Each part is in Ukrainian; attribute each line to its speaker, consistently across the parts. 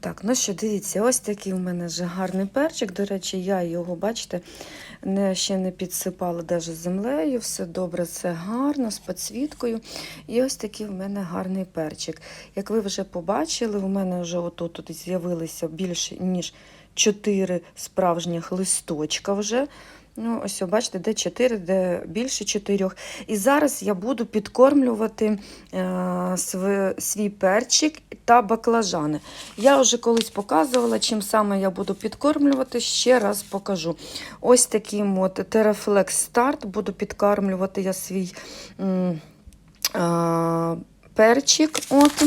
Speaker 1: Так, ну що, дивіться, ось такий у мене вже гарний перчик. До речі, я його, бачите, не, ще не підсипала навіть землею. Все добре, це гарно, з підсвіткою. І ось такий в мене гарний перчик. Як ви вже побачили, у мене вже отут тут з'явилися більше, ніж 4 справжніх листочка вже. Ну, ось, бачите, де 4, де більше 4. І зараз я буду підкормлювати е, св- свій перчик та баклажани. Я вже колись показувала, чим саме я буду підкормлювати, ще раз покажу. Ось таким от Teraflex Start буду підкормлювати я свій м, а, перчик. От.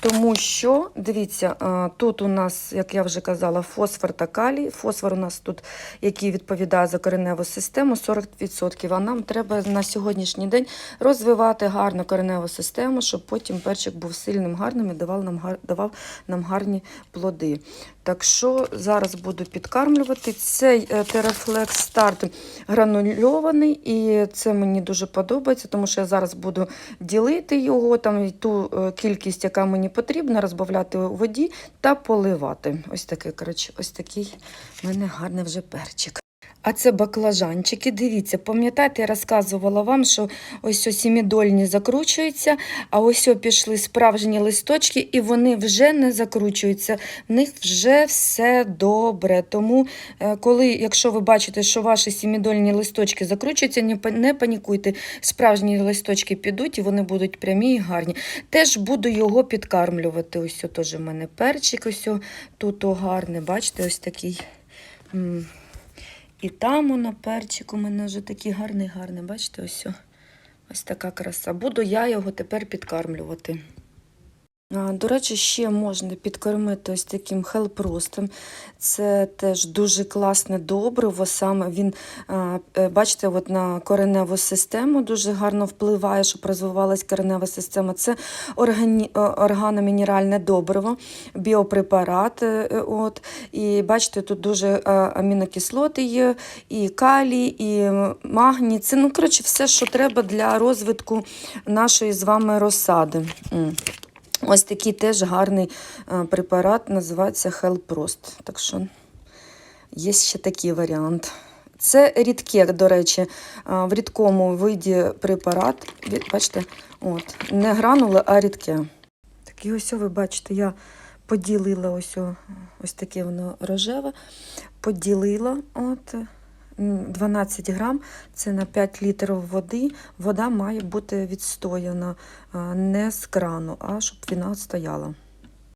Speaker 1: Тому що, дивіться, тут у нас, як я вже казала, фосфор та калій. Фосфор у нас тут, який відповідає за кореневу систему, 40%. А нам треба на сьогоднішній день розвивати гарну кореневу систему, щоб потім перчик був сильним, гарним і давав нам, давав нам гарні плоди. Так що зараз буду підкармлювати. Цей е, Teraflex старт гранульований, і це мені дуже подобається, тому що я зараз буду ділити його, там ту е, кількість, яка мені потрібна, розбавляти у воді та поливати. Ось такий, коротше, ось такий в мене гарний вже перчик. А це баклажанчики. Дивіться, пам'ятаєте, я розказувала вам, що ось ось сімідольні закручуються, а ось о пішли справжні листочки, і вони вже не закручуються. В них вже все добре. Тому, е, коли, якщо ви бачите, що ваші сімідольні листочки закручуються, не панікуйте. Справжні листочки підуть і вони будуть прямі і гарні. Теж буду його підкармлювати. Ось теж в мене перчик, ось тут гарний, бачите, ось такий. І там воно перчик у мене вже такий гарний, гарний. Бачите, ось. Ось така краса. Буду я його тепер підкармлювати. До речі, ще можна підкормити ось таким хелпростом. Це теж дуже класне добриво. Саме він, е, бачите, от на кореневу систему дуже гарно впливає, щоб розвивалась коренева система. Це органі... органомінеральне добриво, біопрепарат. е, е, От. І бачите, тут дуже амінокислоти є, і калій, і магній. Це, ну, коротше, все, що треба для розвитку нашої з вами розсади. Ось такий теж гарний е, препарат, називається Хелпрост. Так що є ще такий варіант. Це рідке, до речі, е, в рідкому виді препарат. Бачите, от, не гранули, а рідке. Так і ось, ви бачите, я поділила ось, ось таке воно рожеве, поділила. От, 12 грам, це на 5 літрів води. Вода має бути відстояна не з крану, а щоб вона стояла.